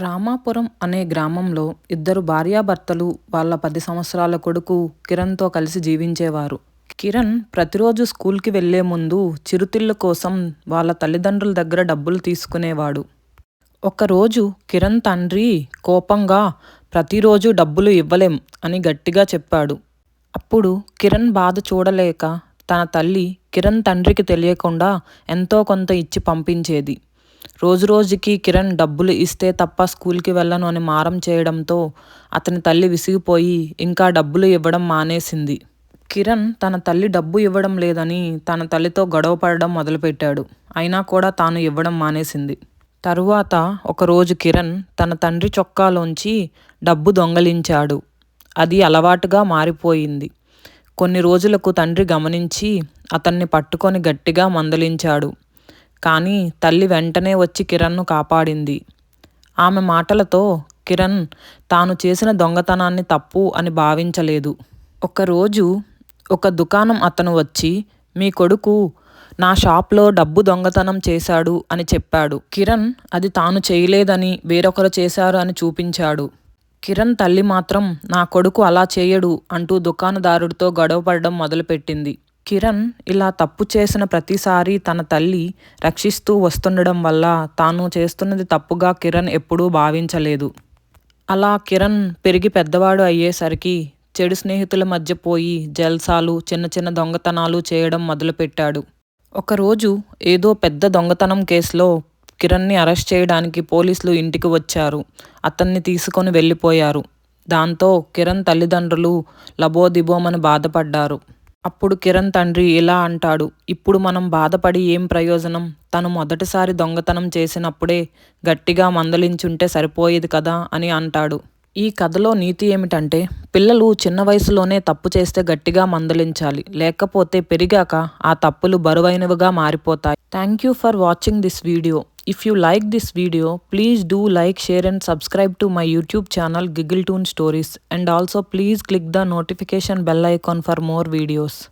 రామాపురం అనే గ్రామంలో ఇద్దరు భార్యాభర్తలు వాళ్ళ పది సంవత్సరాల కొడుకు కిరణ్తో కలిసి జీవించేవారు. కిరణ్ ప్రతిరోజు స్కూల్కి వెళ్ళే ముందు చిరుతిళ్ళ కోసం వాళ్ళ తల్లిదండ్రుల దగ్గర డబ్బులు తీసుకునేవాడు. ఒకరోజు కిరణ్ తండ్రి కోపంగా ప్రతిరోజు డబ్బులు ఇవ్వలేం అని గట్టిగా చెప్పాడు. అప్పుడు కిరణ్ బాధ చూడలేక తన తల్లి కిరణ్ తండ్రికి తెలియకుండా ఎంతో కొంత ఇచ్చి పంపించేది. రోజు రోజుకి కిరణ్ డబ్బులు ఇస్తే తప్ప స్కూల్కి వెళ్ళను అని మారం చేయడంతో అతని తల్లి విసిగిపోయి ఇంకా డబ్బులు ఇవ్వడం మానేసింది. కిరణ్ తన తల్లి డబ్బు ఇవ్వడం లేదని తన తల్లితో గొడవ పడడం మొదలుపెట్టాడు. అయినా కూడా తాను ఇవ్వడం మానేసింది. తరువాత ఒకరోజు కిరణ్ తన తండ్రి చొక్కాలోంచి డబ్బు దొంగలించాడు. అది అలవాటుగా మారిపోయింది. కొన్ని రోజులకు తండ్రి గమనించి అతన్ని పట్టుకొని గట్టిగా మందలించాడు. కానీ తల్లి వెంటనే వచ్చి కిరణ్ను కాపాడింది. ఆమె మాటలతో కిరణ్ తాను చేసిన దొంగతనాన్ని తప్పు అని భావించలేదు. ఒకరోజు ఒక దుకాణం అతను వచ్చి మీ కొడుకు నా షాప్లో డబ్బు దొంగతనం చేశాడు అని చెప్పాడు. కిరణ్ అది తాను చేయలేదని వేరొకరు చేశారు అని చూపించాడు. కిరణ్ తల్లి మాత్రం నా కొడుకు అలా చేయడు అంటూ దుకాణదారుడితో గొడవపడడం మొదలుపెట్టింది. కిరణ్ ఇలా తప్పు చేసిన ప్రతిసారి తన తల్లి రక్షిస్తూ వస్తుండడం వల్ల తాను చేస్తున్నది తప్పుగా కిరణ్ ఎప్పుడూ భావించలేదు. అలా కిరణ్ పెరిగి పెద్దవాడు అయ్యేసరికి చెడు స్నేహితుల మధ్య పోయి జల్సాలు చిన్న చిన్న దొంగతనాలు చేయడం మొదలుపెట్టాడు. ఒకరోజు ఏదో పెద్ద దొంగతనం కేసులో కిరణ్ని అరెస్ట్ చేయడానికి పోలీసులు ఇంటికి వచ్చారు. అతన్ని తీసుకొని వెళ్ళిపోయారు. దాంతో కిరణ్ తల్లిదండ్రులు లబోదిబోమని బాధపడ్డారు. అప్పుడు కిరణ్ తండ్రి ఇలా అంటాడు ఇప్పుడు మనం బాధపడి ఏం ప్రయోజనం? తను మొదటిసారి దొంగతనం చేసినప్పుడే గట్టిగా మందలించుంటే సరిపోయేది కదా అని అంటాడు. ఈ కథలో నీతి ఏమిటంటే పిల్లలు చిన్న వయసులోనే తప్పు చేస్తే గట్టిగా మందలించాలి లేకపోతే పెరిగాక ఆ తప్పులు బరువైనవిగా మారిపోతాయి. Thank you for watching this video If you like this video, please do like, share and subscribe to my YouTube channel Giggletoon Stories and also please click the notification bell icon for more videos.